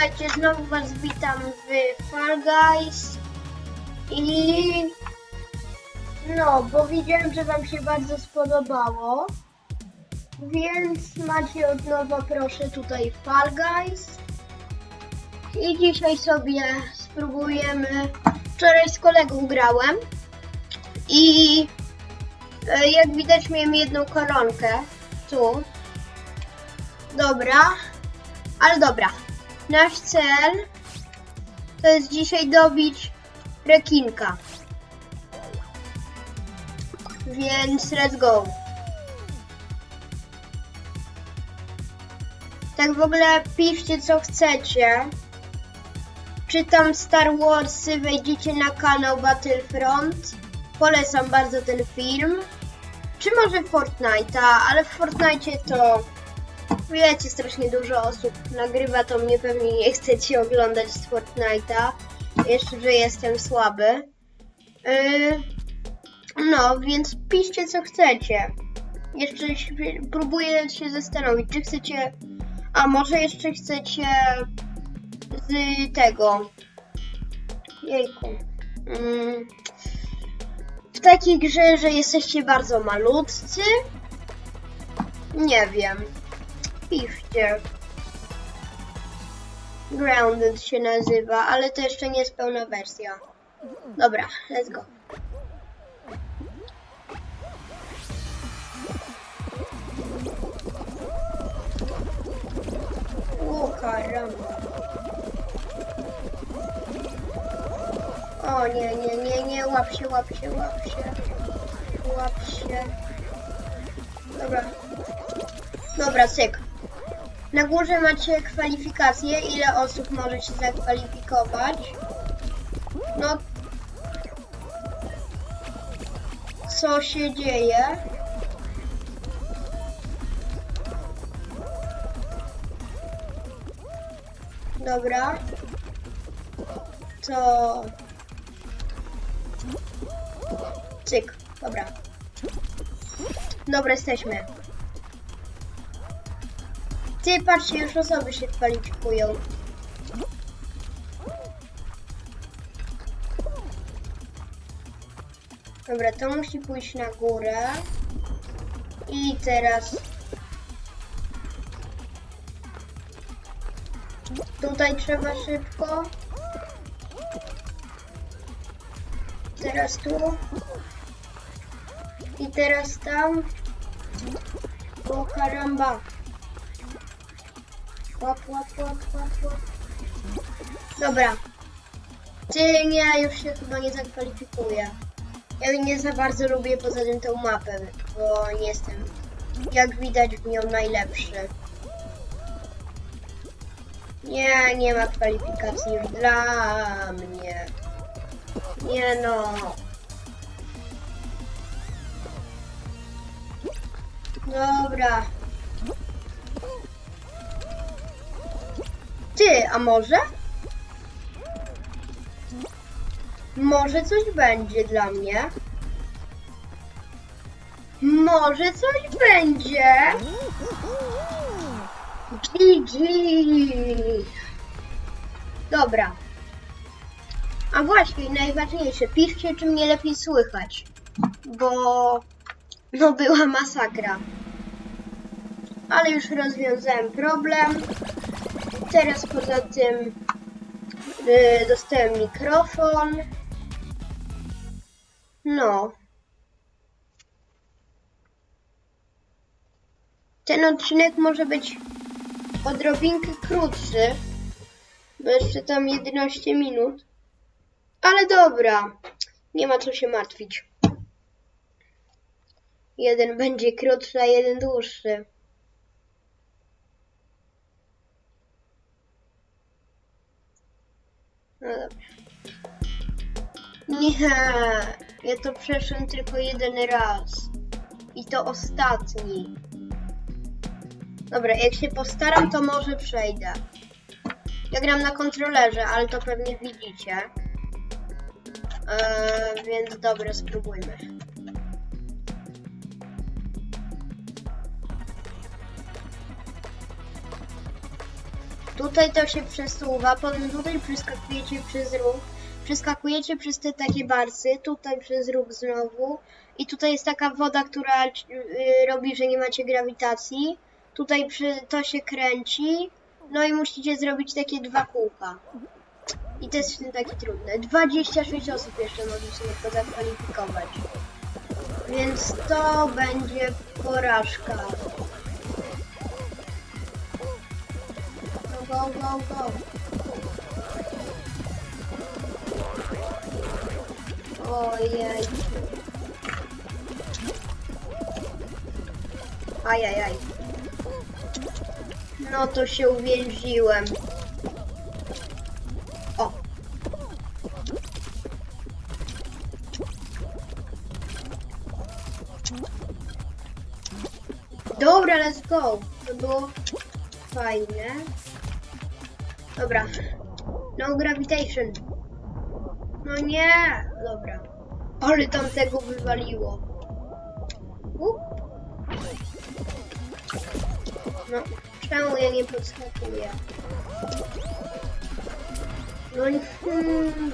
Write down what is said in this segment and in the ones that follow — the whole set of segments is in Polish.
Witajcie, znowu was witam w Fall Guys. I no, bo widziałem, że wam się bardzo spodobało, więc macie od nowa proszę tutaj Fall Guys. I dzisiaj sobie spróbujemy, wczoraj z kolegą grałem. I e, jak widać miałem jedną koronkę, tu, dobra, ale dobra. Nasz cel to jest dzisiaj dobić rekinka. Więc let's go. Tak w ogóle piszcie co chcecie. Czytam Star Warsy, wejdziecie na kanał Battlefront. Polecam bardzo ten film. Czy może Fortnite'a, ale w Fortnite to Wiecie, strasznie dużo osób nagrywa, to mnie pewnie nie chcecie oglądać z Fortnite'a. Jeszcze, że jestem słaby. Yy, no, więc piszcie co chcecie. Jeszcze próbuję się zastanowić, czy chcecie... A może jeszcze chcecie z tego... Jejku. Yy, w takiej grze, że jesteście bardzo malutcy? Nie wiem piszcie. Grounded się nazywa, ale to jeszcze nie jest pełna wersja. Dobra, let's go. O karamba. O nie, nie, nie, nie, łap się, łap się, łap się. Łap się. Dobra. Dobra, cyk. Na górze macie kwalifikacje, ile osób może się zakwalifikować. No. Co się dzieje? Dobra. To... Cyk, dobra. Dobra, jesteśmy. Ty, patrzcie, już osoby się kwalifikują. Dobra, to musi pójść na górę. I teraz... Tutaj trzeba szybko. Teraz tu. I teraz tam. O karamba. Łap, łap, łap, łap, łap. Dobra. Ty nie, już się chyba nie zakwalifikuję. Ja nie za bardzo lubię poza tym tą mapę, bo nie jestem, jak widać, w nią najlepszy. Nie, nie ma kwalifikacji już dla mnie. Nie no. Dobra. Ty, a może? Może coś będzie dla mnie? Może coś będzie? GG! Dobra. A właśnie, najważniejsze, piszcie, czy mnie lepiej słychać. Bo... No, była masakra. Ale już rozwiązałem problem. Teraz poza tym yy, dostałem mikrofon. No. Ten odcinek może być odrobinkę krótszy, bo jeszcze tam 11 minut. Ale dobra, nie ma co się martwić. Jeden będzie krótszy, a jeden dłuższy. No. Nie, ja to przeszłem tylko jeden raz. I to ostatni. Dobra, jak się postaram, to może przejdę. Ja gram na kontrolerze, ale to pewnie widzicie. Eee, więc dobra, spróbujmy. Tutaj to się przesuwa, potem tutaj przeskakujecie przez róg, przeskakujecie przez te takie barsy, tutaj przez róg znowu i tutaj jest taka woda, która y, robi, że nie macie grawitacji. Tutaj przy, to się kręci, no i musicie zrobić takie dwa kółka. I to jest takie trudne. 26 osób jeszcze możecie tylko zakwalifikować. Więc to będzie porażka. Go, go, go. Ojej. Ajajaj. No to się uwięziłem. O. Dobra, let's go. To było fajne. Dobra. No gravitation. No nie. Dobra. Ale tam tego wywaliło. Up. No, czemu ja nie podskakuję? No i... Hmm.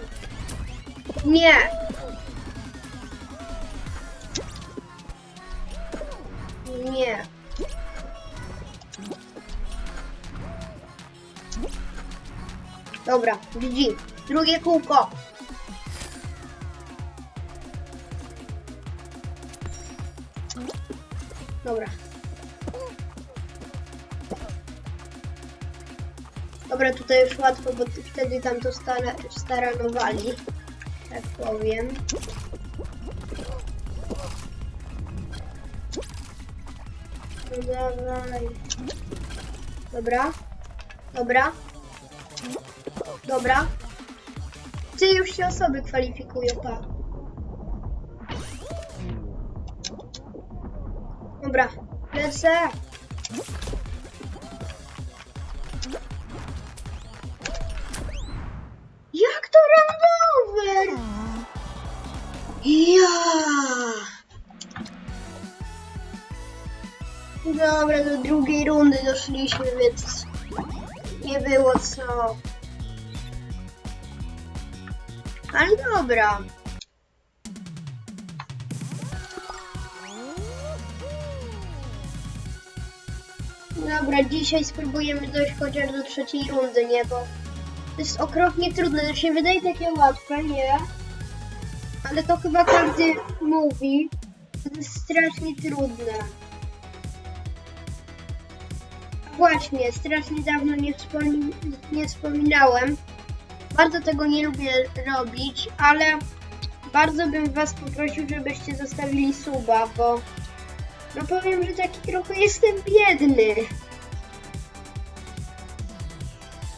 Nie! Nie. Dobra, GG. Drugie kółko. Dobra. Dobra, tutaj już łatwo, bo wtedy tam to stara, staranowali. Tak powiem. No dawaj. Dobra. Dobra. Dobra. Ty już się osoby kwalifikują, pa. Dobra, lecę. Jak to randover? Ja. Dobra, do drugiej rundy doszliśmy, więc nie było co. Ale dobra. Dobra, dzisiaj spróbujemy dojść chociaż do trzeciej rundy, nie? Bo to jest okropnie trudne. To się wydaje takie łatwe, nie? Ale to chyba każdy mówi. To jest strasznie trudne. Właśnie, strasznie dawno nie, nie wspominałem. Bardzo tego nie lubię robić, ale bardzo bym was poprosił, żebyście zostawili suba, bo no powiem, że taki trochę jestem biedny.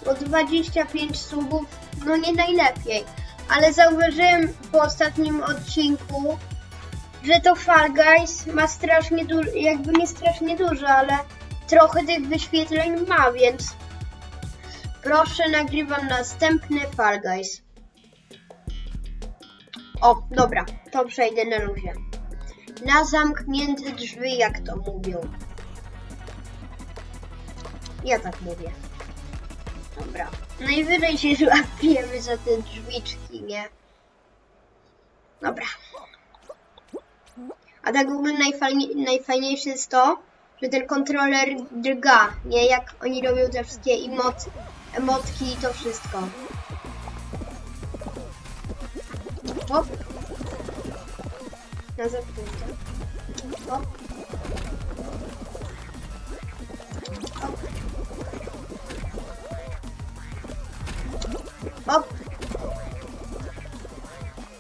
Bo 25 subów, no nie najlepiej. Ale zauważyłem po ostatnim odcinku, że to Fall Guys ma strasznie dużo, jakby nie strasznie dużo, ale trochę tych wyświetleń ma, więc proszę nagrywam następny Fall Guys. O, dobra, to przejdę na luzie. Na zamknięte drzwi, jak to mówią. Ja tak mówię. Dobra. Najwyżej się złapiemy za te drzwiczki, nie? Dobra. A tak w ogóle najfajnie, najfajniejsze jest to, że ten kontroler drga, nie? Jak oni robią te wszystkie emot, emotki i to wszystko. Hop. Na zamknięte. Hop. Hop. Hop.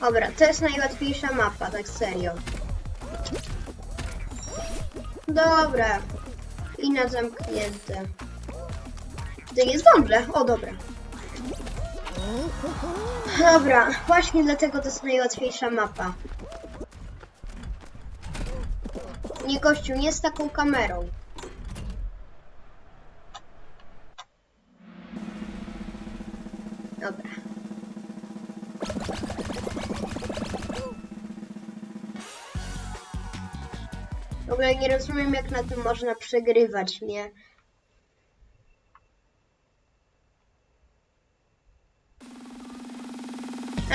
Dobra, to jest najłatwiejsza mapa, tak serio. Dobra. I na zamknięte. Nie zdążę. O, dobra. Dobra, właśnie dlatego to jest najłatwiejsza mapa. Nie gościu, nie z taką kamerą. Dobra. W ogóle nie rozumiem, jak na tym można przegrywać, nie?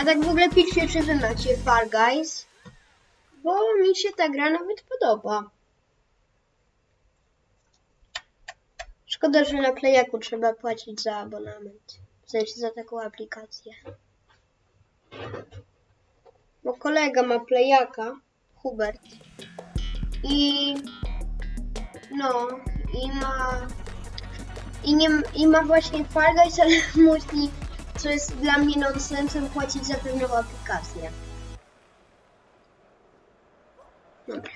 A tak w ogóle piszcie, czy wy macie Fall Guys, bo mi się ta gra nawet podoba. Szkoda, że na Playaku trzeba płacić za abonament. W sensie za taką aplikację. Bo kolega ma Playaka, Hubert. I no, i ma i, nie, i ma właśnie Fall Guys, ale musi, co jest dla mnie nonsensem, płacić za pewną aplikację. Dobra.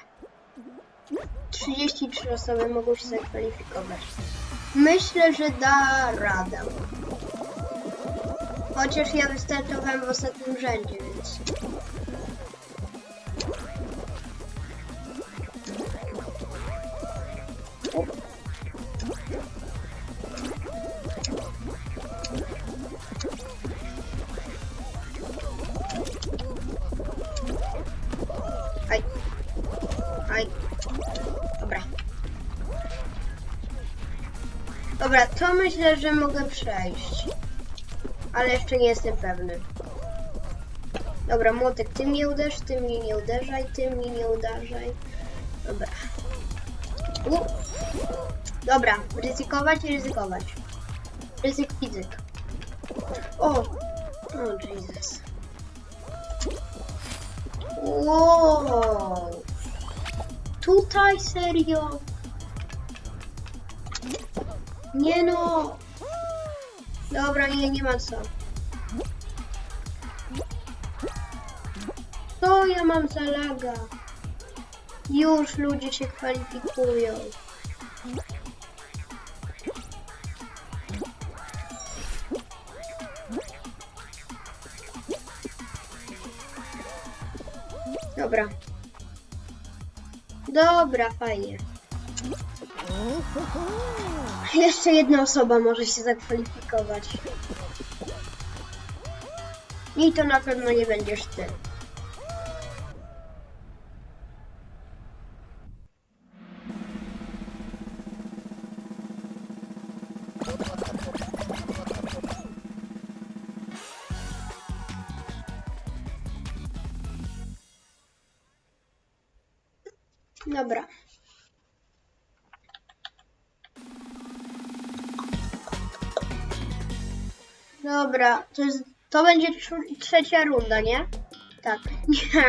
33 osoby mogą się zakwalifikować. Myślę, że da radę. Chociaż ja wystartowałem w ostatnim rzędzie, więc... Dobra, to myślę, że mogę przejść. Ale jeszcze nie jestem pewny. Dobra, młotek, ty mnie uderz, ty mnie nie uderzaj, ty mnie nie uderzaj. Dobra. U. Dobra, ryzykować i ryzykować. Ryzyk fizyk. O! O, Jesus. Wow! Tutaj serio? Nie no! Dobra, nie, nie ma co. Co ja mam za laga? Już ludzie się kwalifikują. Dobra. Dobra, fajnie. Jeszcze jedna osoba może się zakwalifikować. I to na pewno nie będziesz ty. Dobra. Dobra, to jest, to będzie tr- trzecia runda, nie? Tak. Nie.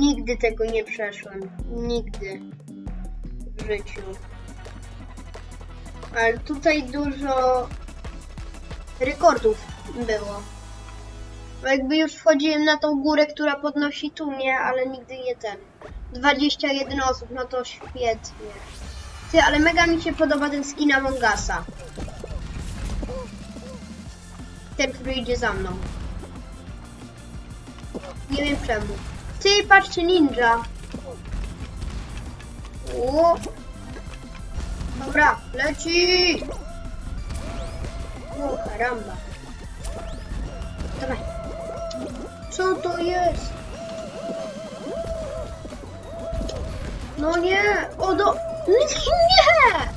Nigdy tego nie przeszłem. Nigdy. W życiu. Ale tutaj dużo rekordów było. Bo jakby już wchodziłem na tą górę, która podnosi tu mnie, ale nigdy nie ten. 21 osób, no to świetnie. Ty, ale mega mi się podoba ten skin Among Usa. Ten, który idzie za mną. Nie wiem czemu. Ty, patrzcie, ninja. O. Dobra, leci! O, karamba. Dawaj. Co to jest? No nie! O, do... Nie!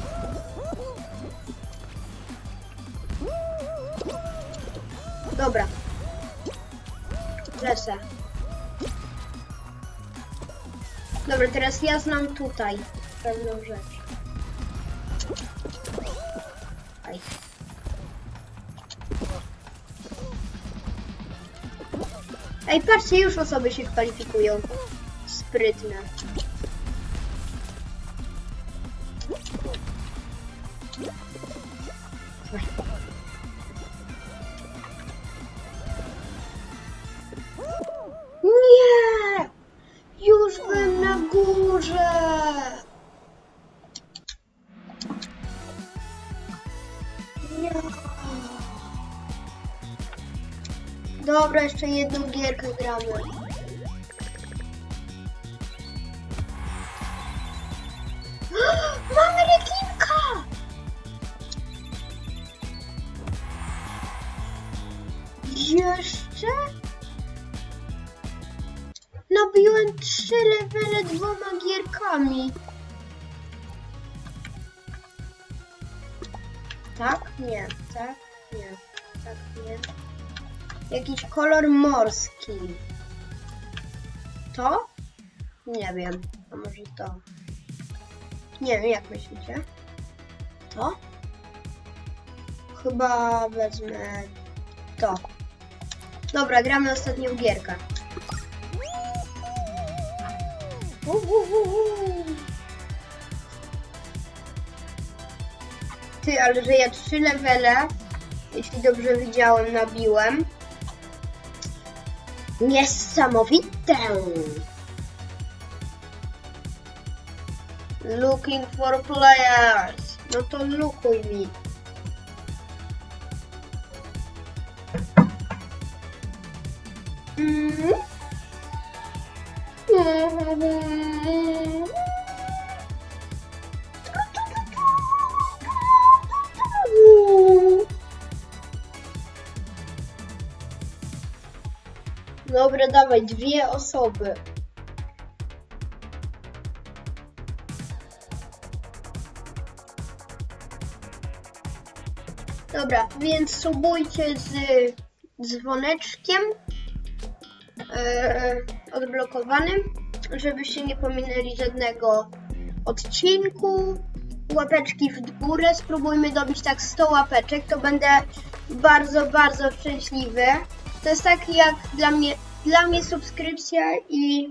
Dobra. Lecę. Dobra, teraz ja znam tutaj pewną rzecz. Aj. Ej, patrzcie, już osoby się kwalifikują. Sprytne. Dobra, jeszcze jedną gierkę gramy. Mamy rekinka! Jeszcze? Nabiłem trzy levele dwoma gierkami. Tak? Nie. Tak? Nie. Tak? Nie. Jakiś kolor morski. To? Nie wiem. A może to? Nie wiem, jak myślicie? To? Chyba wezmę to. Dobra, gramy ostatnią gierkę. Uhuhuhu. Ty, ale że ja trzy levele, jeśli dobrze widziałem, nabiłem. Niesamowite! Looking for players. No to lukuj mi. Mhm. Dobra, dawaj, dwie osoby. Dobra, więc subujcie z dzwoneczkiem e, odblokowanym, żebyście nie pominęli żadnego odcinku. Łapeczki w górę, spróbujmy dobić tak 100 łapeczek, to będę bardzo, bardzo szczęśliwy. To jest tak jak dla mnie, dla mnie subskrypcja i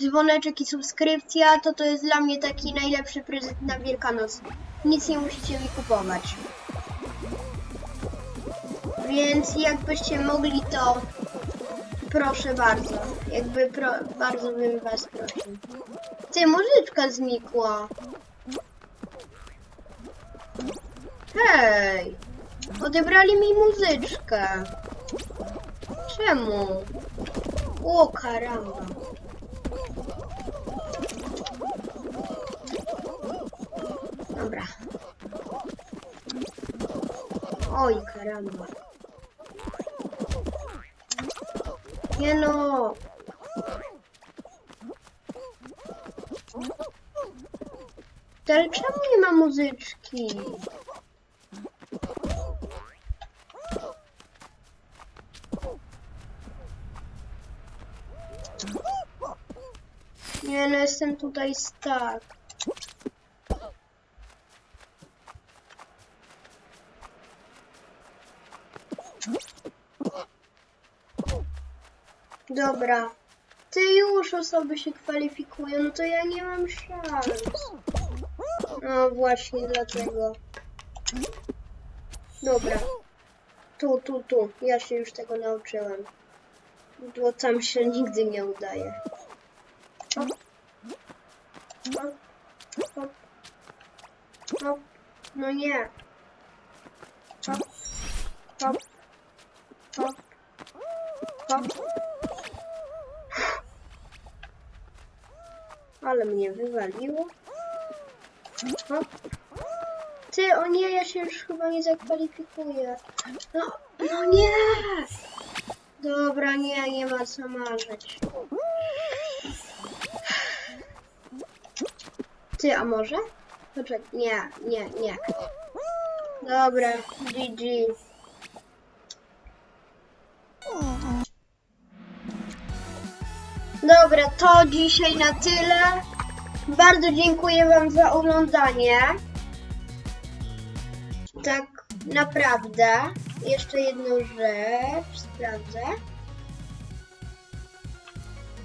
dzwoneczek i subskrypcja, to to jest dla mnie taki najlepszy prezent na Wielkanoc. Nic nie musicie mi kupować. Więc jakbyście mogli, to proszę bardzo. Jakby pro, bardzo bym was prosił. Ty, muzyczka znikła. Hej! Odebrali mi muzyczkę. Czemu? O karamba. Dobra. Oj, karamba. Nie no. Ale czemu nie ma muzyczki? No, jestem tutaj stuck. Dobra. Ty już osoby się kwalifikują, no to ja nie mam szans. No właśnie dlatego. Dobra. Tu, tu, tu. Ja się już tego nauczyłem. Bo tam się nigdy nie udaje. Hop. Hop. Hop. No nie. Ale mnie wywaliło. Hop. Ty, o nie, ja się już chyba nie zakwalifikuję. No, no nie! Dobra, nie, nie ma co marzyć. Ty, a może? Poczekaj, nie, nie, nie. Dobra, GG. Dobra, to dzisiaj na tyle. Bardzo dziękuję Wam za oglądanie. Tak naprawdę. Jeszcze jedną rzecz sprawdzę.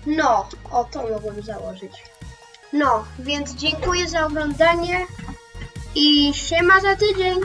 No, o to mogłem założyć. No, więc dziękuję za oglądanie i siema za tydzień.